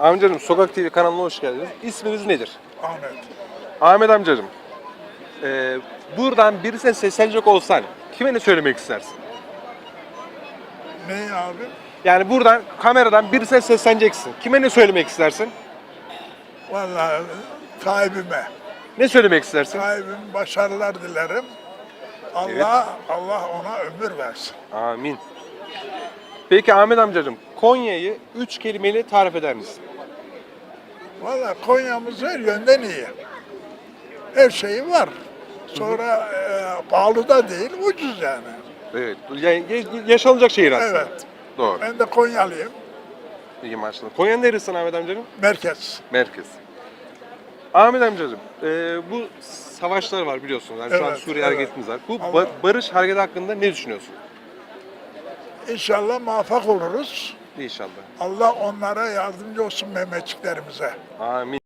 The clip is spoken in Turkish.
Amcacım Sokak TV kanalına hoş geldiniz. İsminiz nedir? Ahmet. Ahmet amcacım. Ee, buradan birisine seslenecek olsan kime ne söylemek istersin? Ne abi? Yani buradan kameradan birisine sesleneceksin. Kime ne söylemek istersin? Vallahi sahibime. Ne söylemek istersin? Sahibim başarılar dilerim. Allah Allah ona ömür versin. Amin. Peki Ahmet amcacım Konya'yı üç kelimeyle tarif eder misin? Vallahi Konya'mız her yönden iyi. Her şeyi var. Sonra e, pahalı da değil, ucuz yani. Evet. Yani ya- yaşanacak şehir aslında. Evet. Doğru. Ben de Konyalıyım. İyi maşallah. Konya'nın neresi Ahmet amcacım? Merkez. Merkez. Ahmet amcacığım, e, bu savaşlar var biliyorsunuz. Yani şu an Evet, Suriye evet. hareketimiz var. Bu Allah- ba- barış hareketi hakkında ne düşünüyorsun? İnşallah muvaffak oluruz. İnşallah. Allah onlara yardımcı olsun Mehmetçiklerimize. Amin.